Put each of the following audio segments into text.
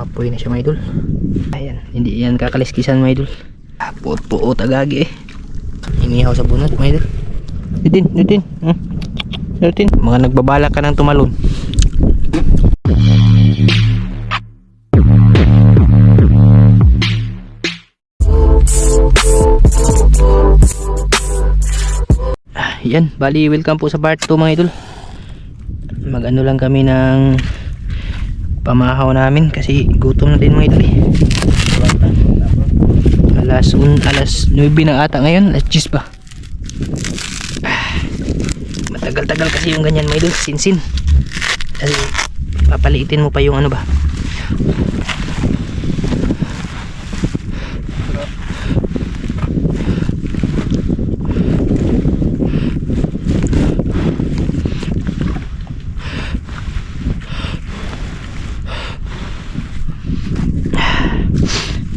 mapoy na siya mga idol ayan hindi yan kakaliskisan mga idol ah, puot puot agagi eh inihaw sa bunot mga idol Dutin, dutin. Hmm. Dutin. Mga nagbabalak ka ng tumalon. Ah, yan, bali welcome po sa part 2 mga idol. Mag-ano lang kami ng pamahaw namin kasi gutom na din mga idol eh. Alas, un, alas 9 na ata ngayon, alas 10 ba? matagal-tagal kasi yung ganyan mga idol sinsin kasi papaliitin mo pa yung ano ba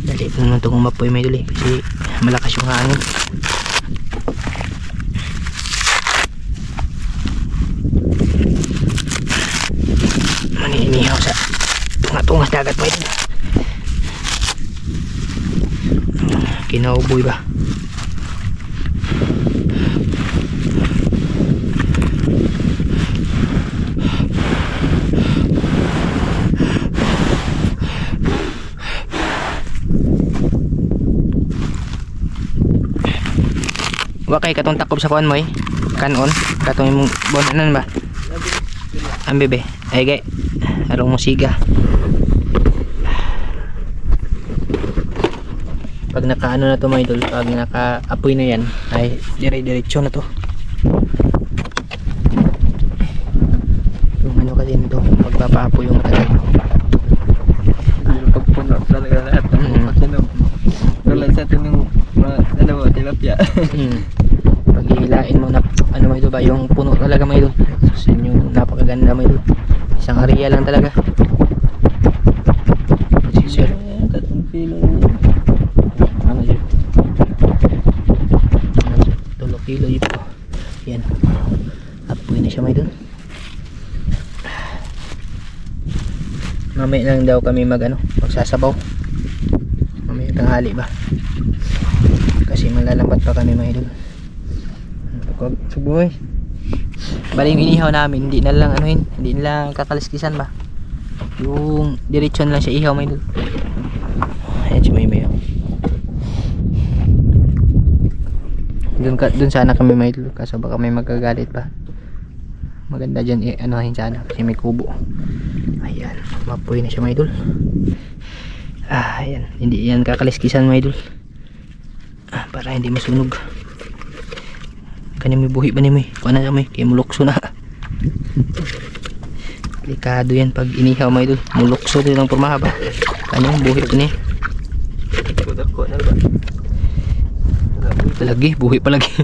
dali ito naman itong umapoy idol eh kasi malakas yung hangin. Maninihaw sa tunga-tungas dagat mo ito kinauboy ba wa kay katong takob sa kuan mo eh. Kanon. Katong imong bonanan ba? Ang bebe. Ay gay. Arong musiga. Pag nakaano na to mga idol pag naka-apoy na yan ay dire-diretso na to. Yung ano kasi nito magpapaapoy yung matagal. Yung pagpuno talaga lahat ng Mm. Tulad sa atin yung tilapia. hmm. pag hihilain mo na ano idol ba? Yung puno talaga mga idol so yun yung napakaganda mga idol isang area lang talaga. Si sir. Tatong kilo. ano dyan tulo kilo yun po. Yan. Apoy na siya may dun mamaya lang daw kami mag ano magsasabaw. Mamaya tanghali ba kasi malalambat pa kami mga idol pagkag subuhay bali yung inihaw namin hindi na lang anuhin hindi na lang kakaliskisan ba yung diretsyon lang siya ihaw mga idol ayan si May May oh. Doon ka doon sana kami may idol kaso baka may magagalit pa. Maganda diyan eh, anuhin sana kasi may kubo. Ayan, mapoy na siya mga idol. Ah, ayan. Hindi yan kakaliskisan mga idol. Para hindi masunog. Kanya may buhi ba ni may? Kuha na may, kaya mulokso na. Delikado yan pag inihaw mga idol. Mulokso din ang purmahaba. Kanya may buhi pa niya. Kudako na ba? Lagi, buhi pa lagi.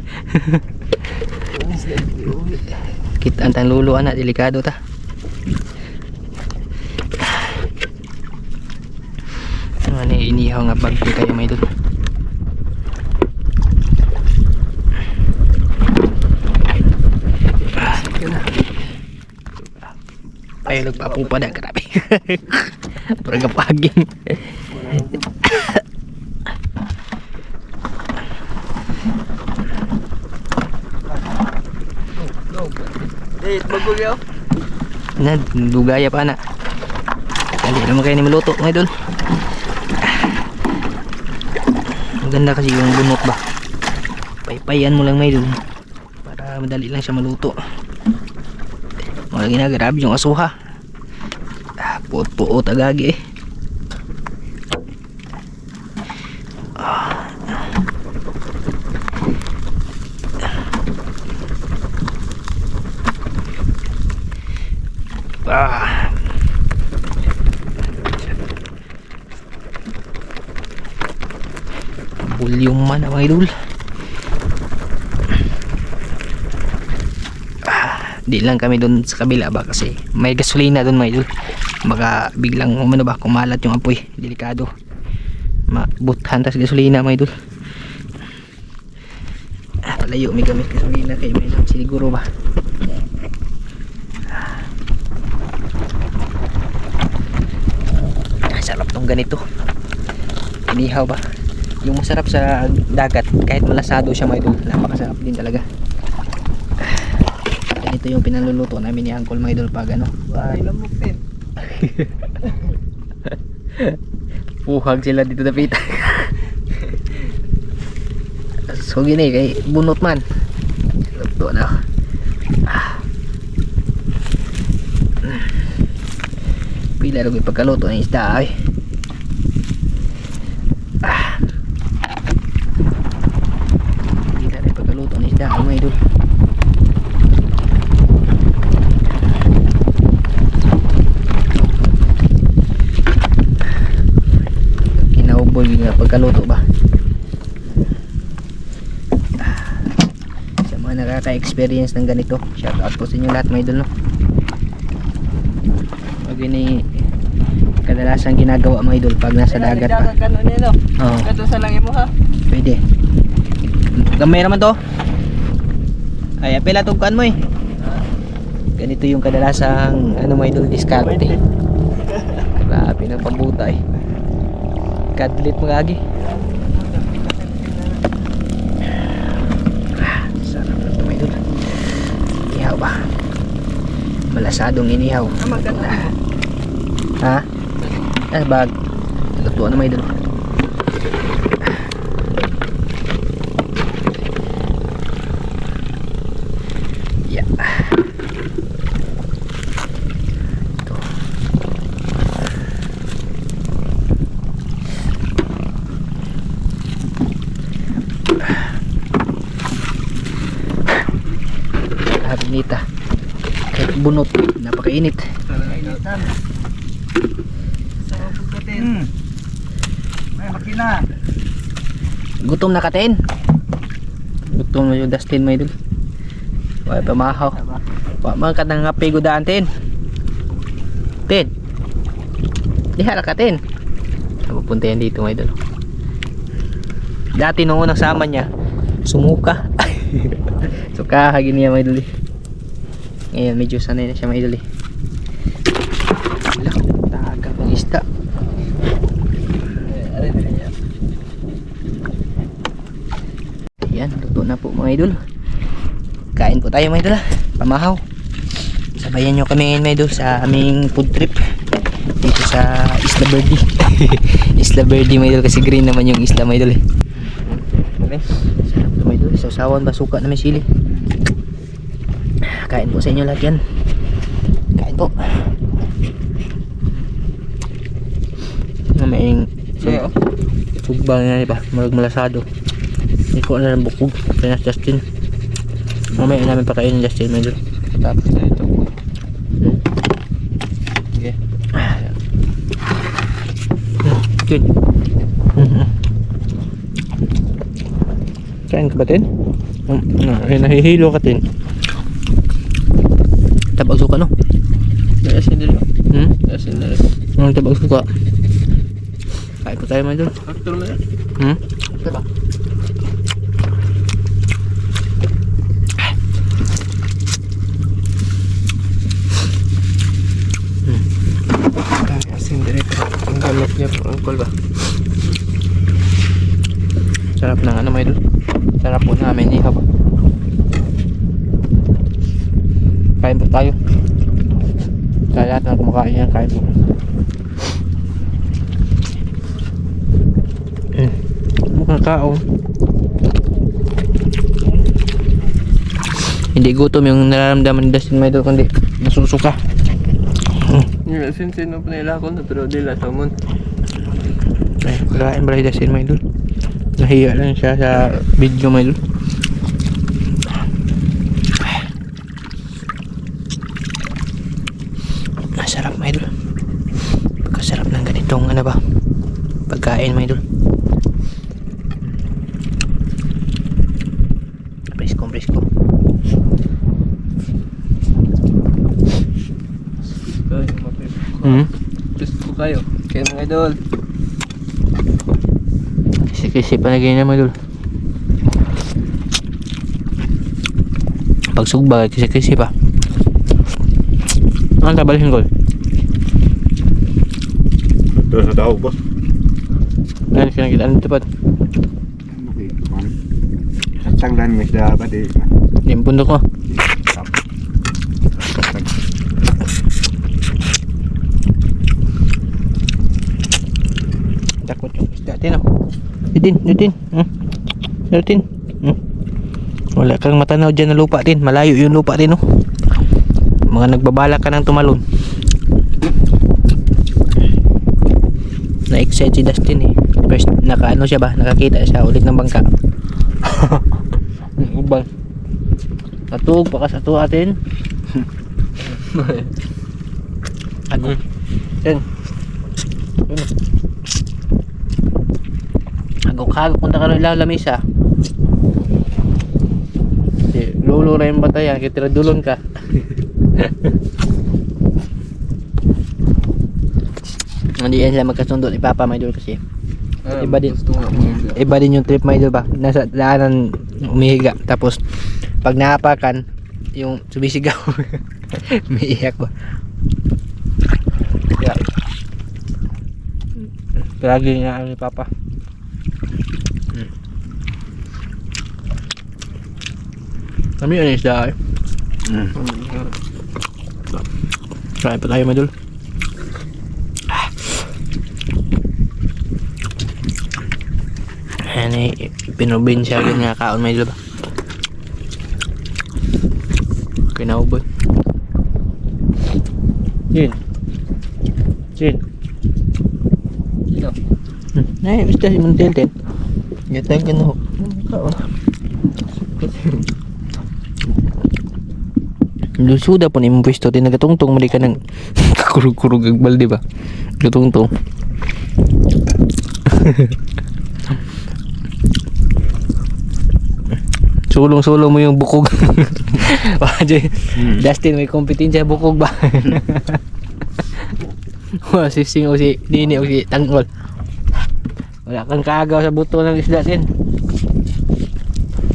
Kita ang lulu anak delikado ta. Ano inihaw nga bag kayo may idol. Ah, yun na. Payalog pa po pa na, grabe. Parang kapaging. Eh, bagog yaw. Na, dugaya pa na. Dali naman kayo ni maluto ng idol. Maganda kasi yung bunot ba. Paypayan mo lang may idol. Para madali lang siya maluto. Mga ginagrab yung asuha. Ah, puot-puot agagi eh. Ah. Bulyong man ang idol. Ah, di lang kami doon sa kabila ba kasi may gasolina doon mga idol. Baka biglang umano ba kumalat yung apoy. Delikado. Mabuthan tas gasolina mga idol. Ah, palayo may gamit gasolina kay may nang siguro ba. itong ganito. Inihaw ba? Yung masarap sa dagat, kahit malasado siya mga idol, napakasarap din talaga. Ganito yung pinaluluto namin ni Uncle mga idol pag ano, Ay, lamok din. puhag sila dito na pita. so gini kay bunot man. Luto na. Ah. Pila rin yung pagkaluto ng isda ay. Ah. Pila rin pagkaluto ng isda ay mga idol. Kinauboy nga pagkaluto ba? sa mga nakaka-experience ng ganito shout out po sa inyo lahat mga idol no pag ini kadalasan ginagawa mga idol pag nasa dagat pa nilo? Oo. Kato sa langit mo ha? pwede gamay naman to ay apela tugkan mo eh ganito yung kadalasang ano mga idol diskarte grabe ng pambutay kadlit mga agi. Sarap na ito mga idol inihaw ba? Malasadong inihaw. Ah, maganda. ha? Ah bag. Lutuan na mga idol yeah ito Habinita kahit bunot napakainit Sarang initan. Sarang pagkatin. Hmm. May makina. gutom na katin gutom na yung Dustin may idol wala pa mahaw wa man ka nang gudaan tin tin diha na katin pupunta yan dito mga idol dati nung unang sama niya sumuka suka hagin niya mga idol eh. ngayon medyo sanay na siya mga idol eh. wala taga ng isda Aray, aray, aray. Ayan, luto na po mga idol. Kain po tayo mga idol ah. Pamahaw. Sabayan nyo kami ngayon mga idol sa aming food trip. Dito sa Isla Verde. Isla Verde mga idol kasi green naman yung isla mga idol eh. Okay. Sarap to mga idol. Sausawan ba suka na may sili. Kain po sa inyo lahat yan. Kain po. Oh. Sugbang nga ba? Marag malasado. Hindi ko na lang bukog. Pinas Justin. Mamaya namin pakainin Justin medyo. Tapos na ito. Okay. Good. Kain ka ba tin? Na, ay, nahihilo ka tin. Tabag suka no? Asin nilo. Hmm? Asin nilo. Ano tabag suka? Kain po tayo mga idol. Faktor mo yan. Hmm? Asin direkto. Ang gamit niya po. Ang ba? Ano mga idol. Sarap po namin ni haba. Kain po tayo. Sa lahat na kumakain yan, kain po. Mm. Mukhang kao. Hindi gutom yung nararamdaman ni Dustin mga idol, kundi nasusuka. Asin sino pa nila ako na pero di la tamon. Ay, kakain ba Dustin mga idol? Nahiya lang siya sa video mga idol. Masarap mga idol. Pagkasarap ng ganitong ano ba? Pagkain mga idol. Presko, presko. Mapip. Hmm? Po kayo. Kaya mga idol. Kisi-kisi pa na ganyan mga idol. Pag sugba, kisi-kisi pa. Ano tabalhin ko? Doon sa daw, boss. Ganun kinakita ano ito pa. Okay. Sa tanglan mo isda ba di? Yung bundok mo. Takot yung isda din oh. Din, din. Hmm. Din. Hmm. Wala kang matanaw dyan na lupa din. Malayo yung lupa din oh. Mga nagbabalak ka ng tumalon. Na-excite si Dustin eh. First, naka ano siya ba? Nakakita siya ulit ng bangka. Ubang. Natuog pa ka sa to atin. ano? Yan. Ano? Agok-agok punta ka rin lang lamisa. Si Lolo na yung bata yan, kitira dulon ka. Hindi yan sila magkasundo ni Papa may dul kasi. Ah, Iba din. Iba din yung trip may dul ba? Nasa daanan umihiga. Tapos pag naapakan, yung sumisigaw. May iyak ba? Kaya, Lagi nga ni Papa. Kami yun isda eh. Mm. Try pa tayo madul. Ayan eh, pinubinsya yun nga kaon may ba? Kinaubot. Yun. Yun. Sino? Hmm. Ay, basta si Montelten. Gatay ka na ho. Kaon. Lusuda po ni mong pwesto din nagatungtong mali ka ng kakurug-kurug ang balde ba? Gatungtong. Sulong-sulong mo yung bukog. Wajay. Dustin, may kompetensya bukog ba? Wala si Sing o si Nini o si Tangol. Wala kang kaagaw sa buto ng isda din.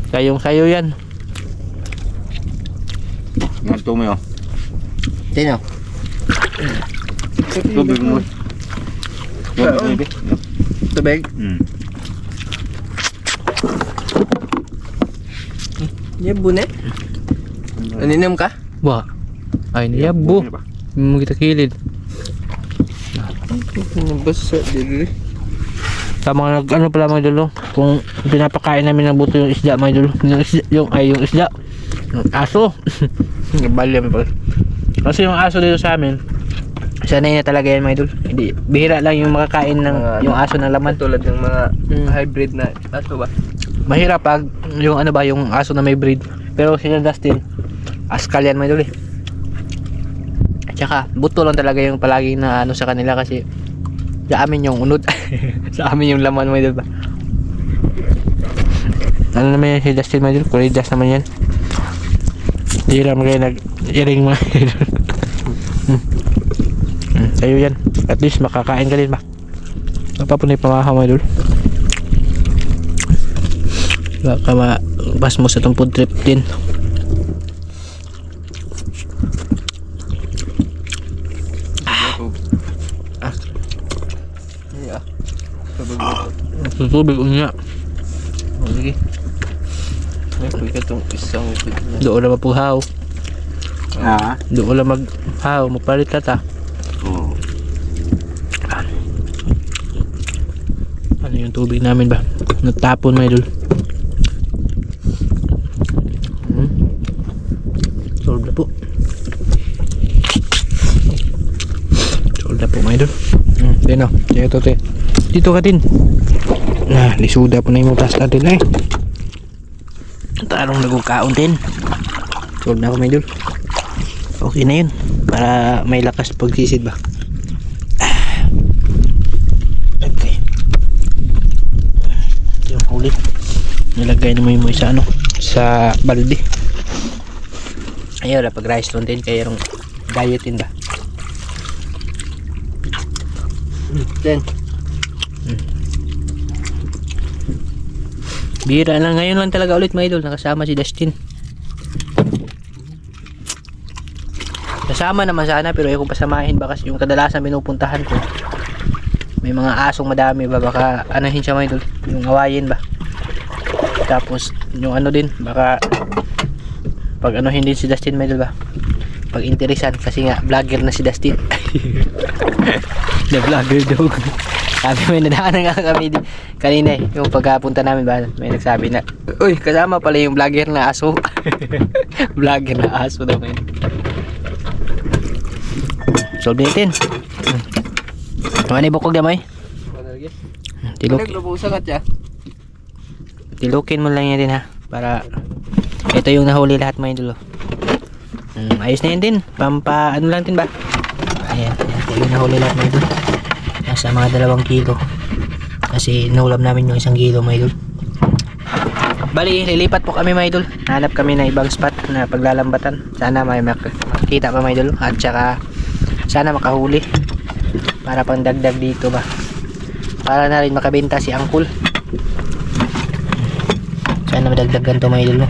Sayong sayo yan. Nga tumi oh. Sino? Tubig mo. Tubig. Tubig? Mm. Yabo na. Naninom ka? Ba? Ay, niyabo. Ba? Mo kita kilid. Basta dili. Sa mga nag ano pala mga dulo, kung pinapakain namin ng buto yung isda mga dulo, yung isda, yung ay yung isda, aso. Bali pala. Kasi yung aso dito sa amin, sanay na talaga yan mga idol. Hindi, bihira lang yung makakain ng Mga yung aso ng laman. Tulad ng mga Mm. hybrid na ato ba? Mahirap pag yung ano ba, yung aso na may breed. Pero sila Dustin, askal yan mga idol eh. Tsaka, buto lang talaga yung palagi na ano sa kanila kasi sa amin yung unod. sa amin yung laman mga idol ba. Ano naman yan si Dustin mga idol? Kuridas naman yan. Hindi lang kayo nag-iring mga idol. Kayo yan. At least makakain ka din ba? Napapunay pamahaw mga idol. Baka ma-pass mo sa itong food trip din. Ah. Mo. Susubig unya. Oh, sige. Ay, kuy ka tong isang. Doon na mapughaw. Ah. Doon na maghaw. Magpalit ka ta. Oh. Ano yung tubig namin ba? Natapon may idol. Hmm. Solve na po. Solve na po mga idol. Hmm. Din o. Dito te. Dito ka din. Na, lisuda po na yung pasta din eh. Tarong nagugkaon din. Solve na ako mga idol. Okay na yun. Para may lakas pagsisid ba. Okay yung huli nilagay naman mo sa ano sa balde ayaw na pag rice lang din kaya yung dietin ba Then, bira lang ngayon lang talaga ulit mga idol. Nakasama si Dustin. Kasama naman sana pero ayaw ko pasamahin. Ba yung kadalasan pinupuntahan ko. May mga asong madami ba? Baka anuhin siya mga idol? Yung awayin ba? Tapos yung ano din baka pag anuhin din si Dustin mga idol ba? Pag interesan kasi nga vlogger na si Dustin. Na vlogger daw sabi may nadaanan nga kami di, kanina eh. Yung pagkapunta namin ba may nagsabi na uy kasama pala yung vlogger na aso. Vlogger na aso daw ngayon solve natin. Ano ni bukog na mo eh tilok tilukin mo lang yan din ha para ito yung nahuli lahat mga idol oh. mm, ayos na yan din. Pampa ano lang din ba? Ayan, ayan yung nahuli lahat mga idol nasa mga dalawang kilo. Kasi naulam namin yung isang kilo mga idol. Bali lilipat po kami mga idol. Hanap kami na ibang spot na paglalambatan. Sana may mak- makikita pa mga idol. At saka sana makahuli. Para pang dagdag dito ba. Para na rin makabenta si Angkol sana madagdagan to mga idol no?